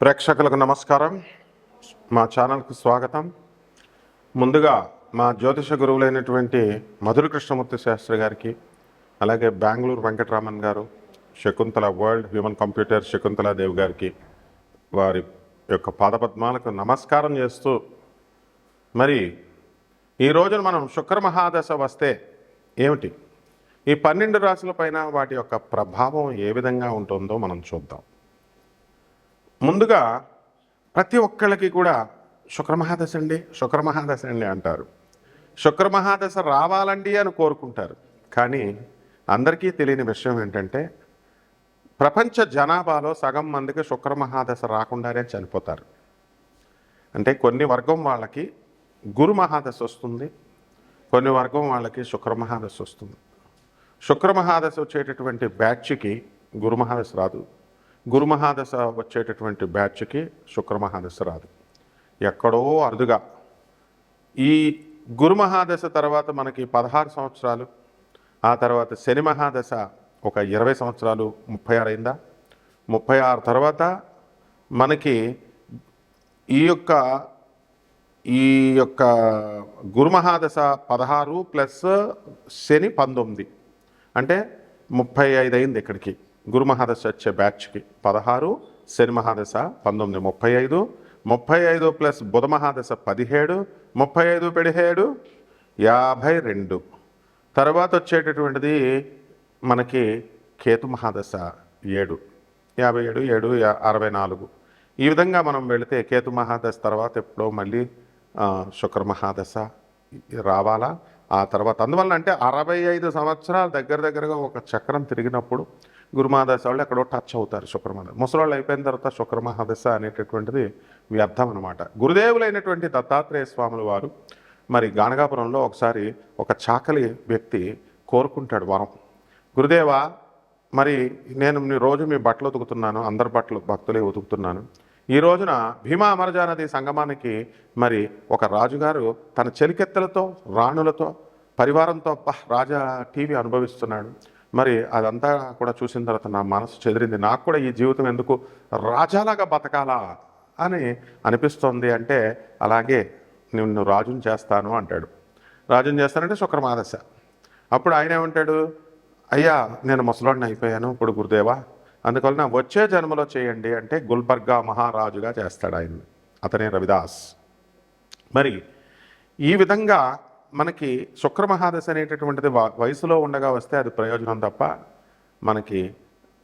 ప్రేక్షకులకు నమస్కారం. మా ఛానల్కు స్వాగతం. ముందుగా మా జ్యోతిష గురువులైనటువంటి మధుర కృష్ణమూర్తి శాస్త్రి గారికి అలాగే బెంగళూరు వెంకటరామన్ గారు Shakuntala world human computer Shakuntala Devi గారికి వారి యొక్క పాదపద్మాలకు నమస్కారం చేస్తూ మరి ఈ రోజున మనం శుక్ర మహాదశ వస్తే ఏమిటి? ఈ పన్నెండు రాశుల పైన వాటి యొక్క ప్రభావం ఏ విధంగా ఉంటుందో మనం చూద్దాం. ముందుగా ప్రతి ఒక్కళ్ళకి కూడా శుక్రమహాదశ అండి శుక్రమహాదశ అండి అంటారు. శుక్రమహాదశ రావాలండి అని కోరుకుంటారు. కానీ అందరికీ తెలియని విషయం ఏంటంటే ప్రపంచ జనాభాలో సగం మందికి శుక్రమహాదశ రాకుండానే చనిపోతారు. అంటే కొన్ని వర్గం వాళ్ళకి గురు మహాదశ వస్తుంది కొన్ని వర్గం వాళ్ళకి శుక్రమహాదశ వస్తుంది. శుక్రమహాదశ వచ్చేటటువంటి బ్యాచ్కి గురు మహాదశ రాదు. గురు మహాదశ వచ్చేటటువంటి బ్యాచ్కి శుక్ర మహాదశ రాదు. ఎక్కడో అరుదుగా. ఈ గురు మహాదశ తర్వాత మనకి పదహారు సంవత్సరాలు ఆ తర్వాత శని మహాదశ ఒక ఇరవై సంవత్సరాలు ముప్పై ఆరు అయిందా? ముప్పై ఆరు తర్వాత మనకి ఈ యొక్క ఈ యొక్క గురుమహాదశ పదహారు ప్లస్ శని పంతొమ్మిది. అంటే ముప్పై ఐదు అయింది ఇక్కడికి. గురుమహాదశ వచ్చే బ్యాచ్కి పదహారు శని మహాదశ పంతొమ్మిది ముప్పై ఐదు ముప్పై ఐదు ప్లస్ బుధ మహాదశ పదిహేడు ముప్పై ఐదు పదిహేడు యాభై రెండు. తర్వాత వచ్చేటటువంటిది మనకి కేతు మహాదశ ఏడు యాభై ఏడు ఏడు అరవై నాలుగు. ఈ విధంగా మనం వెళితే కేతు మహాదశ తర్వాత ఎప్పుడో మళ్ళీ శుక్ర మహాదశ రావాలా? ఆ తర్వాత అందువల్ల అంటే అరవై ఐదు సంవత్సరాల దగ్గర దగ్గరగా ఒక చక్రం తిరిగినప్పుడు గురుమహాదశ వాళ్ళు ఎక్కడో టచ్ అవుతారు శుక్రమహాదశ ముసలాళ్ళు అయిపోయిన తర్వాత శుక్రమహాదశ అనేటటువంటిది వ్యర్థం అనమాట గురుదేవులైనటువంటి దత్తాత్రేయ స్వాముల వారు మరి గానగాపురంలో ఒకసారి ఒక చాకలి వ్యక్తి కోరుకుంటాడు వరం. గురుదేవా మరి నేను రోజు మీ బట్టలు ఉతుకుతున్నాను అందరి బట్టలు భక్తులే ఉతుకుతున్నాను. ఈ రోజున భీమా అమరజా నది సంగమానికి మరి ఒక రాజుగారు తన చెలికెత్తలతో రాణులతో పరివారంతో రాజా టీవీ అనుభవిస్తున్నాడు. మరి అదంతా కూడా చూసిన తర్వాత నా మనసు చెదిరింది. నాకు కూడా ఈ జీవితం ఎందుకు రాజాలాగా బతకాలా అని అనిపిస్తోంది అంటే అలాగే నిన్ను రాజుని చేస్తాను అంటాడు. రాజుని చేస్తానంటే శుక్రమాదశ. అప్పుడు ఆయన ఏమంటాడు? అయ్యా నేను ముసలాడిని అయిపోయాను ఇప్పుడు గురుదేవా. అందువలన వచ్చే జన్మలో చేయండి అంటే గుల్బర్గా మహారాజుగా చేస్తాడు ఆయన అతనే రవిదాస్. మరి ఈ విధంగా మనకి శుక్రమహాదశ అనేటటువంటిది వ- వయసులో ఉండగా వస్తే అది ప్రయోజనం తప్ప మనకి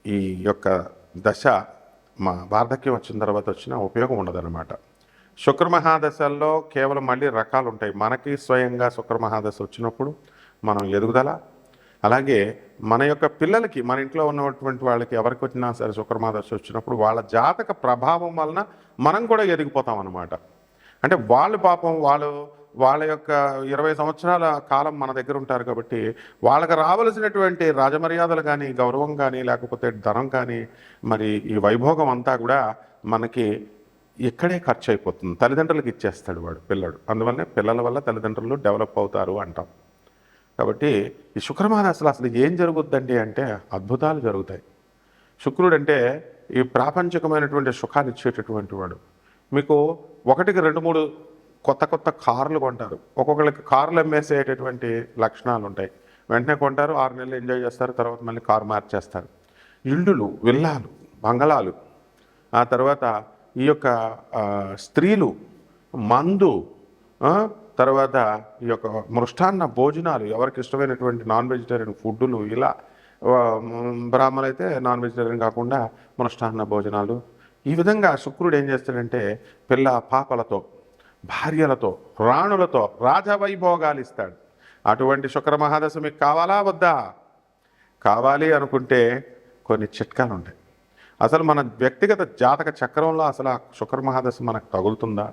ఈ యొక్క దశ మా వార్ధక్యం వచ్చిన తర్వాత వచ్చిన ఉపయోగం ఉండదన్నమాట. శుక్రమహాదశల్లో కేవలం మళ్ళీ రకాలు ఉంటాయి మనకి స్వయంగా శుక్రమహాదశ వచ్చినప్పుడు మనం ఎదుగుదల అలాగే మన యొక్క పిల్లలకి మన ఇంట్లో ఉన్నటువంటి వాళ్ళకి ఎవరికి వచ్చినా సరే శుక్రమహాదశ వచ్చినప్పుడు వాళ్ళ జాతక ప్రభావం వలన మనం కూడా ఎదిగిపోతాం అనమాట అంటే వాళ్ళు పాపం వాళ్ళు వాళ్ళ యొక్క ఇరవై సంవత్సరాల కాలం మన దగ్గర ఉంటారు కాబట్టి వాళ్ళకి రావలసినటువంటి రాజమర్యాదలు కానీ గౌరవం కానీ లేకపోతే ధనం కానీ మరి ఈ వైభోగం అంతా కూడా మనకి ఇక్కడే ఖర్చు అయిపోతుంది తల్లిదండ్రులకు ఇచ్చేస్తాడు వాడు పిల్లడు. అందువల్లనే పిల్లల వల్ల తల్లిదండ్రులు డెవలప్ అవుతారు అంటాం. కాబట్టి ఈ శుక్రమాన అసలు అసలు ఏం జరుగుద్దండి అంటే అద్భుతాలు జరుగుతాయి. శుక్రుడు అంటే ఈ ప్రాపంచికమైనటువంటి సుఖాన్ని ఇచ్చేటటువంటి వాడు. మీకు ఒకటికి రెండు మూడు కొత్త కొత్త కార్లు కొంటారు. ఒక్కొక్కరికి కార్లు అమ్మేసేటటువంటి లక్షణాలు ఉంటాయి వెంటనే కొంటారు ఆరు నెలలు ఎంజాయ్ చేస్తారు తర్వాత మళ్ళీ కారు మార్చేస్తారు. ఇల్లులు విల్లాలు బంగళాలు ఆ తర్వాత ఈ యొక్క స్త్రీలు మందు తర్వాత ఈ యొక్క మృష్టాన్న భోజనాలు ఎవరికి ఇష్టమైనటువంటి నాన్ వెజిటేరియన్ ఫుడ్డులు ఇలా ఆ, బ్రాహ్మణులు అయితే నాన్ వెజిటేరియన్ కాకుండా మృష్టాన్న భోజనాలు. ఈ విధంగా శుక్రుడు ఏం చేస్తాడంటే పిల్ల పాపలతో భార్యలతో రాణులతో రాజవైభోగాలు ఇస్తాడు అటువంటి శుక్ర మహాదశ మీకు కావాలా వద్దా? కావాలి అనుకుంటే కొన్ని చిట్కాలు ఉంటాయి అసలు మన వ్యక్తిగత జాతక చక్రంలో అసలు ఆ శుక్ర మహాదశ మనకు తగులుతుందా?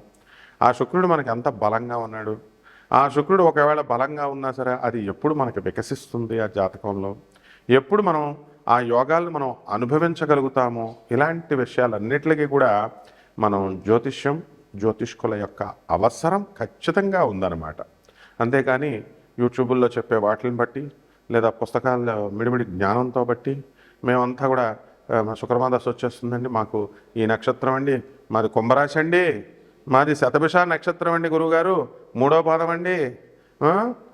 ఆ శుక్రుడు మనకి ఎంత బలంగా ఉన్నాడు? ఆ శుక్రుడు ఒకవేళ బలంగా ఉన్నా సరే అది ఎప్పుడు మనకి వికసిస్తుంది ఆ జాతకంలో? ఎప్పుడు మనం ఆ యోగాలను మనం అనుభవించగలుగుతామో? ఇలాంటి విషయాలన్నిటికీ కూడా మనం జ్యోతిష్యం జ్యోతిష్కుల యొక్క అవసరం ఖచ్చితంగా ఉందన్నమాట. అంతేకాని యూట్యూబుల్లో చెప్పే వాటిని బట్టి లేదా పుస్తకాల్లో మిడిమిడి జ్ఞానంతో బట్టి మేమంతా కూడా ఆ, వచ్చేస్తుందండి. మాకు ఈ నక్షత్రం అండి మాది కుంభరాశి అండి మాది శతభిష నక్షత్రం అండి గురువుగారు మూడో పాదం అండి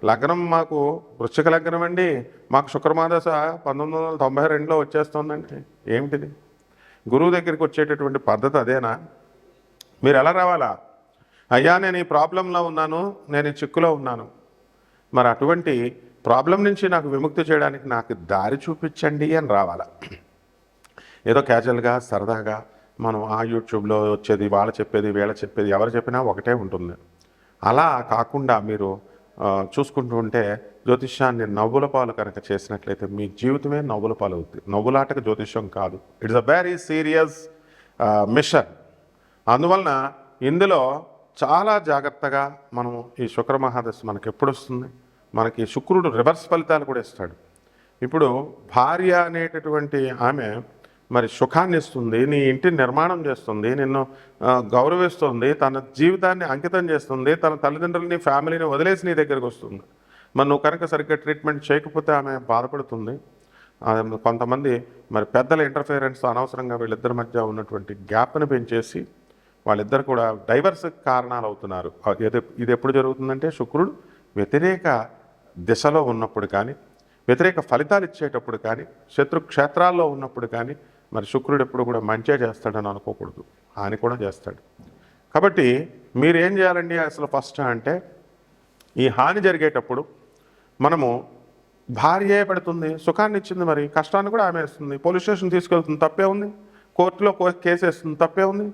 లగ్నం మాకు వృశ్చిక లగ్నం అండి మాకు శుక్రమాదశ పంతొమ్మిది వందల తొంభై రెండులో వచ్చేస్తుందండి. ఏమిటిది? గురువు దగ్గరికి వచ్చేటటువంటి పద్ధతి అదేనా? మీరు ఎలా రావాలా? అయ్యా నేను ఈ ప్రాబ్లంలో ఉన్నాను నేను ఈ చిక్కులో ఉన్నాను. మరి అటువంటి ప్రాబ్లం నుంచి నాకు విముక్తి చేయడానికి నాకు దారి చూపించండి అని రావాలా? ఏదో క్యాజువల్గా సరదాగా మనం ఆ యూట్యూబ్లో వచ్చేది వాళ్ళ చెప్పేది వీళ్ళ చెప్పేది ఎవరు చెప్పినా ఒకటే ఉంటుంది. అలా కాకుండా మీరు చూసుకుంటూ ఉంటే జ్యోతిష్యాన్ని నవ్వుల పాలు కనుక చేసినట్లయితే మీ జీవితమే నవ్వుల పాలు అవుతుంది నవ్వులాటకు జ్యోతిష్యం కాదు. It's a very serious mission. అందువలన ఇందులో చాలా జాగ్రత్తగా మనం ఈ శుక్ర మహాదశ మనకి ఎప్పుడు వస్తుంది మనకి శుక్రుడు రివర్స్ ఫలితాలు కూడా ఇస్తాడు. ఇప్పుడు భార్య అనేటటువంటి ఆమె మరి సుఖాన్ని ఇస్తుంది నీ ఇంటిని నిర్మాణం చేస్తుంది నిన్ను గౌరవిస్తుంది తన జీవితాన్ని అంకితం చేస్తుంది తన తల్లిదండ్రులని ఫ్యామిలీని వదిలేసి నీ దగ్గరికి వస్తుంది. మరి నువ్వు కనుక సరిగ్గా ట్రీట్మెంట్ చేయకపోతే ఆమె బాధపడుతుంది. కొంతమంది మరి పెద్దల ఇంటర్ఫిరెన్స్ అనవసరంగా వీళ్ళిద్దరి మధ్య ఉన్నటువంటి గ్యాప్ని పెంచేసి వాళ్ళిద్దరు కూడా డైవర్స్ కారణాలు అవుతున్నారు ఇది ఎప్పుడు జరుగుతుందంటే శుక్రుడు వ్యతిరేక దిశలో ఉన్నప్పుడు కానీ వ్యతిరేక ఫలితాలు ఇచ్చేటప్పుడు కానీ శత్రు క్షేత్రాల్లో ఉన్నప్పుడు కానీ మరి శుక్రుడు ఎప్పుడు కూడా మంచిగా చేస్తాడని అనుకోకూడదు. హాని కూడా చేస్తాడు. కాబట్టి మీరు ఏం చేయాలండి అసలు ఫస్ట్ అంటే ఈ హాని జరిగేటప్పుడు మనము భార్యే పెడుతుంది సుఖాన్ని ఇచ్చింది మరి కష్టాన్ని కూడా ఆమె ఇస్తుంది పోలీస్ స్టేషన్ తీసుకెళ్తుంది తప్పే ఉంది. కోర్టులో కో- కేసు వేస్తుంది తప్పే ఉంది.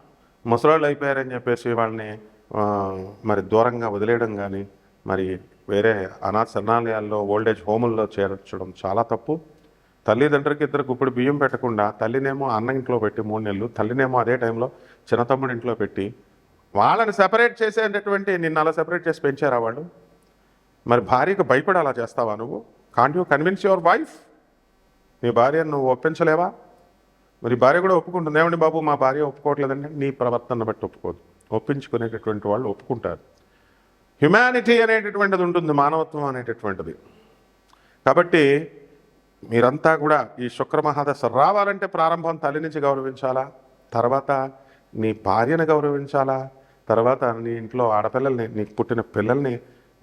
ముసలాళ్ళు అయిపోయారని చెప్పేసి వాళ్ళని మరి దూరంగా వదిలేయడం కానీ మరి వేరే అనాథ శరణాలయాల్లో ఓల్డేజ్ హోముల్లో చేర్చడం చాలా తప్పు. తల్లిదండ్రులకి ఇద్దరు గుప్పుడు బియ్యం పెట్టకుండా తల్లినేమో అన్న ఇంట్లో పెట్టి మూడు నెలలు తల్లినేమో అదే టైంలో చిన్న తమ్ముడి ఇంట్లో పెట్టి వాళ్ళని సెపరేట్ చేసేటటువంటి నిన్ను అలా సెపరేట్ చేసి పెంచారా వాళ్ళు? మరి భార్యకు భయపడి అలా చేస్తావా నువ్వు? Can't you convince your wife నీ భార్యను నువ్వు ఒప్పించలేవా? మరి భార్య కూడా ఒప్పుకుంటుంది. ఏమండి బాబు మా భార్య ఒప్పుకోవట్లేదండి. నీ ప్రవర్తన బట్టి ఒప్పుకోదు. ఒప్పించుకునేటటువంటి వాళ్ళు ఒప్పుకుంటారు. హ్యుమానిటీ అనేటటువంటిది ఉంటుంది మానవత్వం అనేటటువంటిది. కాబట్టి మీరంతా కూడా ఈ శుక్ర మహాదశ రావాలంటే ప్రారంభం తల్లి నుంచి గౌరవించాలా? తర్వాత నీ భార్యను గౌరవించాలా? తర్వాత నీ ఇంట్లో ఆడపిల్లల్ని నీకు పుట్టిన పిల్లల్ని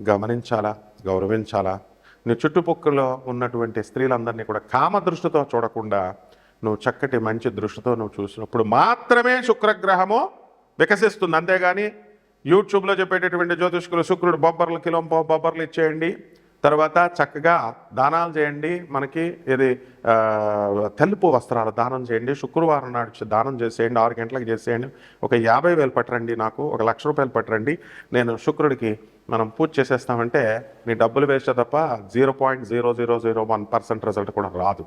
గమనించాలా? గౌరవించాలా? నీ చుట్టుపక్కల ఉన్నటువంటి స్త్రీలందరినీ కూడా కామ దృష్టితో చూడకుండా నువ్వు చక్కటి మంచి దృష్టితో నువ్వు చూసినప్పుడు మాత్రమే శుక్రగ్రహము వికసిస్తుంది. అంతేగాని యూట్యూబ్లో చెప్పేటటువంటి జ్యోతిష్కులు శుక్రుడు బొబ్బర్లు కిలో బొబ్బర్లు ఇచ్చేయండి. తర్వాత చక్కగా దానాలు చేయండి. మనకి ఇది తెలుపు వస్త్రాలు దానం చేయండి. శుక్రవారం నాడు దానం చేసేయండి. ఆరు గంటలకు చేసేయండి. ఒక యాభై వేలు పట్టరండి నాకు. ఒక లక్ష రూపాయలు పట్టరండి. నేను శుక్రుడికి మనం పూజ చేసేస్తామంటే నీ డబ్బులు వేస్తే తప్ప zero point zero zero zero one percent result కూడా రాదు.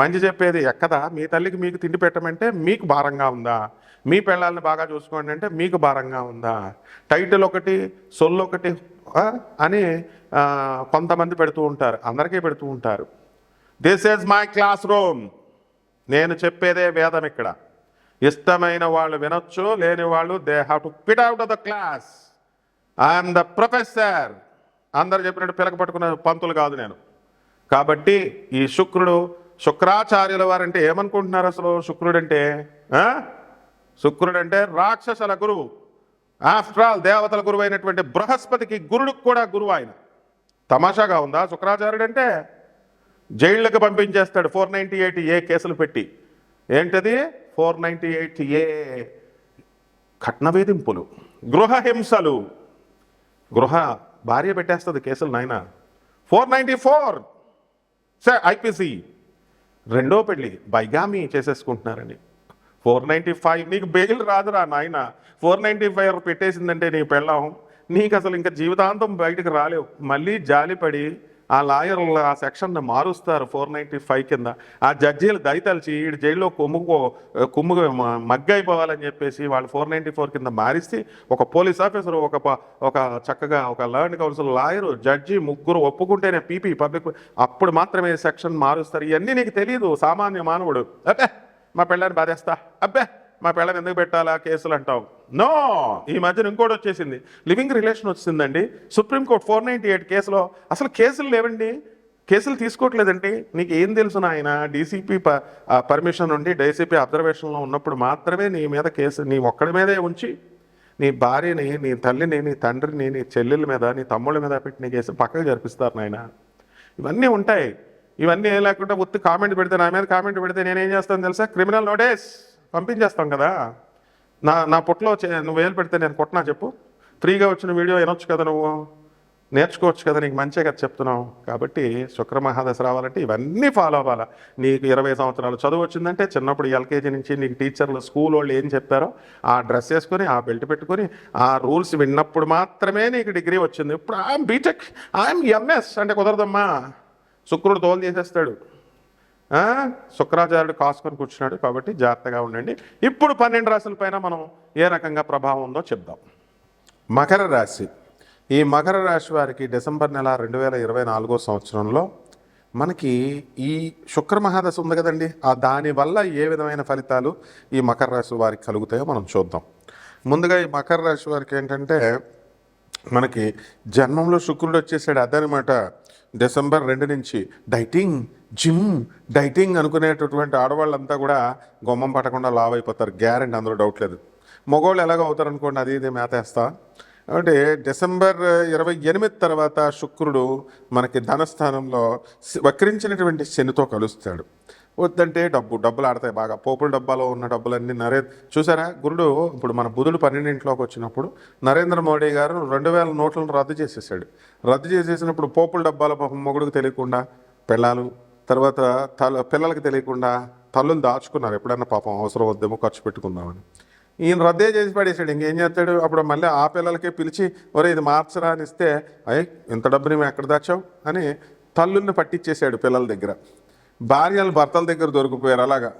మంచి చెప్పేది ఎక్కదా? మీ తల్లికి మీకు తిండి పెట్టమంటే మీకు భారంగా ఉందా? మీ పిల్లల్ని బాగా చూసుకోండి అంటే మీకు భారంగా ఉందా? టైటిల్ ఒకటి సొల్లు ఒకటి అని కొంతమంది పెడుతూ ఉంటారు. అందరికీ పెడుతూ ఉంటారు. This is my class room నేను చెప్పేదే వేదం ఇక్కడ. ఇష్టమైన వాళ్ళు వినొచ్చు లేని వాళ్ళు they have to pit out of the class I'm the professor అందరు చెప్పినట్టు పిలక పట్టుకున్న పంతులు కాదు నేను. కాబట్టి ఈ శుక్రుడు శుక్రాచార్యుల వారంటే ఏమనుకుంటున్నారు అసలు శుక్రుడు అంటే శుక్రుడు అంటే రాక్షసుల గురువు. ఆఫ్టర్ ఆల్ దేవతల గురువు అయినటువంటి బృహస్పతికి గురుడికి కూడా గురువు ఆయన. తమాషాగా ఉందా? శుక్రాచార్యుడు అంటే జైళ్ళకి పంపించేస్తాడు. ఫోర్ నైంటీ ఎయిట్ ఏ కేసులు పెట్టి. ఏంటది? ఫోర్ నైంటీ ఎయిట్ ఏ కట్న వేధింపులు. గృహ హింసలు. గృహ భార్య పెట్టేస్తుంది కేసులు నాయన. Four ninety four. Say IPC. రెండో పెళ్ళి బైగామి చేసేసుకుంటున్నారండి ఫోర్ నైంటీ ఫైవ్ నీకు బెయిల్ రాదురా నాయన. ఫోర్ నైంటీ ఫైవ్ పెట్టేసిందంటే నీ పెళ్ళం. నీకు అసలు ఇంకా జీవితాంతం బయటకు రాలేవు. మళ్ళీ జాలిపడి ఆ లాయర్లు ఆ సెక్షన్ మారుస్తారు ఫోర్ నైంటీ ఫైవ్ కింద. ఆ జడ్జీలు దయతలిచి ఈ జైల్లో కొమ్ముకో కుమ్ము మగ్గైపోవాలని చెప్పేసి వాళ్ళు ఫోర్ నైంటీ ఫోర్ కింద మారిస్తే ఒక పోలీస్ ఆఫీసర్ ఒక ఒక చక్కగా ఒక లర్న్ కౌన్సిల్ లాయరు జడ్జి ముగ్గురు ఒప్పుకుంటేనే పీపీ పబ్లిక్ అప్పుడు మాత్రమే సెక్షన్ మారుస్తారు. ఇవన్నీ నీకు తెలియదు సామాన్య మానవుడు. అబ్బే మా పిల్లని బాధేస్తా. అబ్బే. మా పిల్లని ఎందుకు పెట్టాలా కేసులు అంటావు? నో ఈ మధ్యన ఇంకోటి వచ్చేసింది. లివింగ్ రిలేషన్ వచ్చిందండి. Supreme court four ninety eight కేసులో అసలు కేసులు లేవండి. కేసులు తీసుకోవట్లేదండి. నీకు ఏం తెలుసు నాయన? డీసీపీ పర్మిషన్ ఉండి డీసీపీ అబ్జర్వేషన్లో ఉన్నప్పుడు మాత్రమే నీ మీద కేసు నీ ఒక్కడి మీదే ఉంచి నీ భార్యని నీ తల్లిని నీ తండ్రిని నీ చెల్లెల మీద నీ తమ్ముళ్ళ మీద పెట్టి నీ కేసు పక్కకు జరిపిస్తారు నాయన. ఇవన్నీ ఉంటాయి. ఇవన్నీ ఏం లేకుండా ఉత్తి కామెంట్ పెడితే నా మీద కామెంట్ పెడితే నేనేం చేస్తాను తెలుసా? క్రిమినల్ నోటీస్ పంపించేస్తాం కదా. నా నా పొట్లో చే- నువ్వు వేలు పెడితే నేను కొట్టినా చెప్పు. ఫ్రీగా వచ్చిన వీడియో వినొచ్చు కదా నువ్వు. నేర్చుకోవచ్చు కదా నీకు మంచిగా కదా చెప్తున్నావు. కాబట్టి శుక్ర మహాదశ రావాలంటే ఇవన్నీ ఫాలో అవ్వాలా. నీకు ఇరవై సంవత్సరాలు చదువు వచ్చిందంటే చిన్నప్పుడు ఎల్కేజీ నుంచి నీకు టీచర్లు స్కూల్ వాళ్ళు ఏం చెప్పారో ఆ డ్రెస్ వేసుకొని ఆ బెల్ట్ పెట్టుకొని ఆ రూల్స్ విన్నప్పుడు మాత్రమే నీకు డిగ్రీ వచ్చింది. ఇప్పుడు ఐఎమ్ బీటెక్ ఐఎమ్ ఎంఎస్ అంటే కుదరదమ్మా. శుక్రుడు తోలు చేసేస్తాడు శుక్రాచార్యుడు కాసుకొని కూర్చున్నాడు కాబట్టి జాగ్రత్తగా ఉండండి. ఇప్పుడు పన్నెండు రాశుల పైన మనం ఏ రకంగా ప్రభావం ఉందో చెప్దాం. మకర రాశి. ఈ మకర రాశి వారికి డిసెంబర్ నెల రెండు వేల ఇరవై నాలుగో సంవత్సరంలో మనకి ఈ శుక్ర మహాదశ ఉంది కదండి. ఆ దానివల్ల ఏ విధమైన ఫలితాలు ఈ మకర రాశి వారికి కలుగుతాయో మనం చూద్దాం. ముందుగా ఈ మకర రాశి వారికి ఏంటంటే మనకి జన్మంలో శుక్రుడు వచ్చేసాడు. అదనమాట డిసెంబర్ రెండు నుంచి డైటింగ్ జిమ్ డైటింగ్ అనుకునేటటువంటి ఆడవాళ్ళంతా కూడా గొమ్మం పట్టకుండా లావ్ అయిపోతారు. గ్యారెంటీ అందులో డౌట్ లేదు. మగవాళ్ళు ఎలాగో అవుతారు అనుకోండి అది ఇది మేతేస్తా అంటే డిసెంబర్ ఇరవై ఎనిమిది తర్వాత శుక్రుడు మనకి ధనస్థానంలో వక్రించినటువంటి శనితో కలుస్తాడు. వద్దంటే డబ్బు డబ్బులు ఆడతాయి బాగా. పోపుల డబ్బాలో ఉన్న డబ్బులన్నీ నరే చూసారా? గురుడు ఇప్పుడు మన బుధుడు పన్నెండింట్లోకి వచ్చినప్పుడు నరేంద్ర మోడీ గారు రెండు వేల నోట్లను రద్దు చేసేసాడు. రద్దు చేసేసినప్పుడు పోపుల డబ్బాలో పాపం మొగుడికి తెలియకుండా పిల్లలు తర్వాత తల పిల్లలకు తెలియకుండా తల్లులు దాచుకున్నారు. ఎప్పుడన్నా పాపం అవసరం వద్దేమో ఖర్చు పెట్టుకుందామని. ఈయన రద్దే చేసి పడేసాడు ఇంకేం చేస్తాడు? అప్పుడు మళ్ళీ ఆ పిల్లలకే పిలిచి ఒరే ఇది మార్చరా? అని ఇస్తే అయ్యి ఇంత డబ్బుని మేము ఎక్కడ దాచావు? అని తల్లుల్ని పట్టించేశాడు పిల్లల దగ్గర. భార్యలు భర్తల దగ్గర దొరికిపోయారు అలాగా?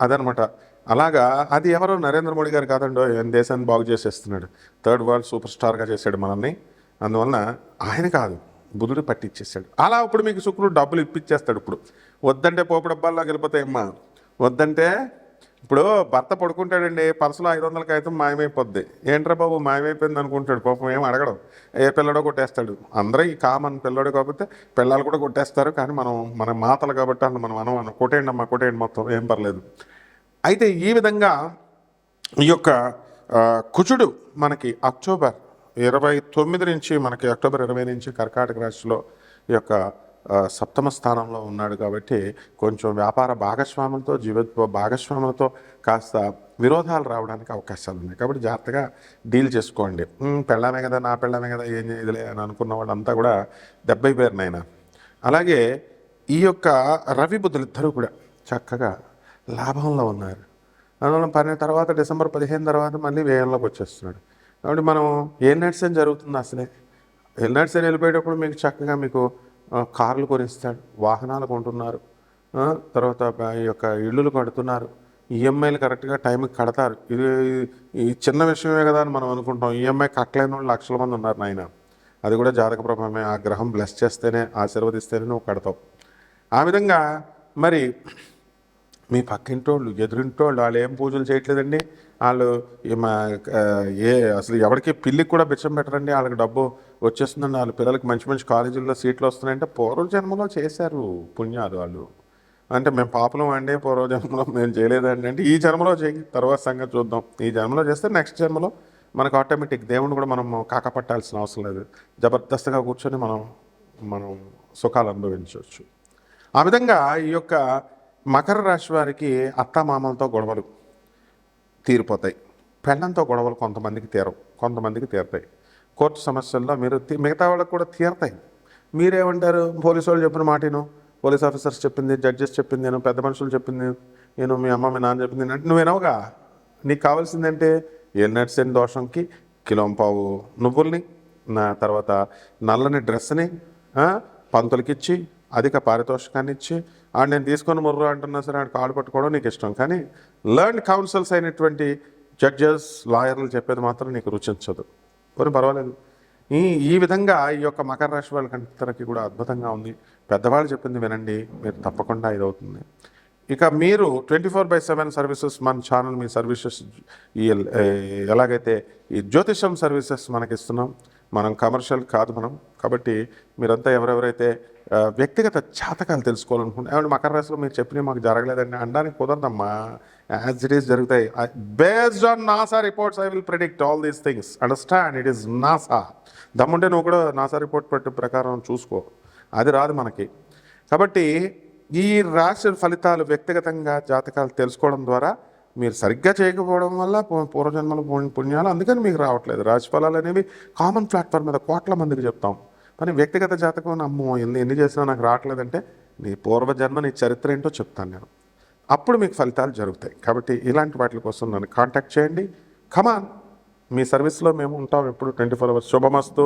అదనమాట. అలాగా అది ఎవరో నరేంద్ర మోడీ గారు కాదండో దేశాన్ని బాగు చేసేస్తున్నాడు. థర్డ్ వరల్డ్ సూపర్ స్టార్గా చేశాడు మనల్ని. అందువలన ఆయన కాదు బుధుడు పట్టించేశాడు అలా ఇప్పుడు మీకు శుక్రుడు డబ్బులు ఇప్పించేస్తాడు ఇప్పుడు. వద్దంటే పోపు డబ్బాల్లోకి వెళ్ళిపోతాయమ్మా. వద్దంటే ఇప్పుడు భర్త పడుకుంటాడండి పర్సులో ఐదు వందల కాగితం మాయమైపోద్ది. ఏంట్రా బాబు మాయమైపోయింది అనుకుంటాడు పాపం ఏం అడగడం. ఏ పిల్లడో కొట్టేస్తాడు. అందరూ ఈ కామన్ పిల్లడు కాకపోతే పిల్లలు కూడా కొట్టేస్తారు కానీ మనం మన మాతలు కాబట్టి అన్న మనం మనం కొట్టేయండి అమ్మా కొట్టేయండి మొత్తం ఏం పర్లేదు. అయితే ఈ విధంగా ఈ యొక్క కుచుడు మనకి అక్టోబర్ ఇరవై తొమ్మిది నుంచి మనకి అక్టోబర్ ఇరవై నుంచి కర్కాటక రాశిలో ఈ యొక్క సప్తమ స్థానంలో ఉన్నాడు కాబట్టి కొంచెం వ్యాపార భాగస్వాములతో జీవిత భాగస్వాములతో కాస్త విరోధాలు రావడానికి అవకాశాలు ఉన్నాయి. కాబట్టి జాగ్రత్తగా డీల్ చేసుకోండి. పెళ్ళమే పెళ్ళామే కదా నా పెళ్ళామే కదా ఏం చేయదులే అని అనుకున్న వాళ్ళంతా కూడా దెబ్బై నాయన. అలాగే ఈ యొక్క రవి బుద్ధులు ఇద్దరు కూడా చక్కగా లాభంలో ఉన్నారు. అందువల్ల పని తర్వాత డిసెంబర్ పదిహేను తర్వాత మళ్ళీ వ్యయంలోకి వచ్చేస్తున్నాడు. కాబట్టి మనం ఏ నడిచని జరుగుతుంది అసలే? ఏ నడిచని వెళ్ళిపోయేటప్పుడు మీకు చక్కగా మీకు కార్లు కొనిస్తాడు వాహనాలు కొంటున్నారు తర్వాత ఈ యొక్క ఇళ్ళు కడుతున్నారు. ఈఎంఐలు కరెక్ట్గా టైంకి కడతారు. ఇది ఈ చిన్న విషయమే కదా అని మనం అనుకుంటాం. ఈఎంఐ కట్టలేని వాళ్ళు లక్షల మంది ఉన్నారు నాయన. అది కూడా జాతక ప్రభావమే. ఆ గ్రహం బ్లెస్ చేస్తేనే ఆశీర్వదిస్తేనే నువ్వు కడతావు. ఆ విధంగా మరి మీ పక్కింటోళ్ళు ఎదురింటోళ్ళు వాళ్ళు ఏం పూజలు చేయట్లేదండి? వాళ్ళు మా ఏ అసలు ఎవరికి పిల్లికి కూడా బిచ్చం పెట్టరండి? వాళ్ళకి డబ్బు వచ్చేస్తుందండి. వాళ్ళ పిల్లలకి మంచి మంచి కాలేజీల్లో సీట్లు వస్తున్నాయంటే పూర్వ జన్మలో చేశారు పుణ్యాలు వాళ్ళు. అంటే మేము పాపలం అండి పూర్వ జన్మలో మేము చేయలేదండి అంటే ఈ జన్మలో చేయి తర్వాత సంగతి చూద్దాం. ఈ జన్మలో చేస్తే నెక్స్ట్ జన్మలో మనకు ఆటోమేటిక్ దేవుని కూడా మనం కాకపట్టాల్సిన అవసరం లేదు. జబర్దస్త్గా కూర్చొని మనం మనం సుఖాలు అనుభవించవచ్చు. ఆ విధంగా ఈ యొక్క మకర రాశి వారికి అత్తమామలతో గొడవలు తీరిపోతాయి. పెళ్ళంతో గొడవలు కొంతమందికి తీరవు. కొంతమందికి తీరతాయి. కోర్టు సమస్యల్లో మీరు తీ- మిగతా వాళ్ళకి కూడా తీరతాయి. మీరేమంటారు? పోలీసు వాళ్ళు చెప్పిన మాటను పోలీస్ ఆఫీసర్స్ చెప్పింది జడ్జెస్ చెప్పింది నేను పెద్ద మనుషులు చెప్పింది నేను మీ అమ్మ మీ నాన్న చెప్పింది అంటే నువ్వు వినవుగా? నీకు కావాల్సిందంటే ఎన్నట్సెన్ దోషంకి కిలోంపావు నువ్వుల్ని నా తర్వాత నల్లని డ్రెస్ని పంతులకిచ్చి ఇచ్చి అధిక పారితోషికాన్ని ఇచ్చి ఆడు నేను తీసుకొని మొర్రు అంటున్నా సరే ఆడు కాడు పట్టుకోవడం నీకు ఇష్టం. కానీ లర్న్ కౌన్సిల్స్ అయినటువంటి జడ్జెస్ లాయర్లు చెప్పేది మాత్రం నీకు రుచించదు. కొన్ని పర్వాలేదు. ఈ ఈ విధంగా ఈ యొక్క మకర రాశి వాళ్ళకందరికీ కూడా అద్భుతంగా ఉంది. పెద్దవాళ్ళు చెప్పింది వినండి మీరు తప్పకుండా ఇదవుతుంది. ఇక మీరు twenty four by seven services మన ఛానల్ మీ సర్వీసెస్ ఈ ఎలాగైతే ఈ జ్యోతిషం సర్వీసెస్ మనకి ఇస్తున్నాం మనం కమర్షియల్ కాదు మనం. కాబట్టి మీరంతా ఎవరెవరైతే వ్యక్తిగత జాతకాలు తెలుసుకోవాలనుకుంటే ఏమంటే మకర రాశిలో మీరు చెప్పినవి మాకు జరగలేదండి అనడానికి కుదరదమ్మా. యాజ్ ఇట్ ఈస్ జరుగుతాయి. Based on NASA reports I will predict all these things understand it is NASA దమ్ముంటే నువ్వు కూడా నాసా రిపోర్ట్ పట్టు ప్రకారం చూసుకో. అది రాదు మనకి. కాబట్టి ఈ రాశి ఫలితాలు వ్యక్తిగతంగా జాతకాలు తెలుసుకోవడం ద్వారా మీరు సరిగ్గా చేయకపోవడం వల్ల పూర్వజన్మల పుణ్య- పుణ్యాలు అందుకని మీకు రావట్లేదు. రాశి అనేవి కామన్ ప్లాట్ఫామ్ మీద కోట్ల మందికి చెప్తాం. కానీ వ్యక్తిగత జాతకం అమ్మో ఎన్ని ఎన్ని చేసినా నాకు రావట్లేదంటే నీ పూర్వజన్మ నీ చరిత్ర ఏంటో చెప్తాను నేను. అప్పుడు మీకు ఫలితాలు జరుగుతాయి. కాబట్టి ఇలాంటి వాటి కోసం నన్ను కాంటాక్ట్ చేయండి. కమాన్ మీ సర్వీస్లో మేము ఉంటాం ఎప్పుడు. Twenty four hours. శుభమస్తు.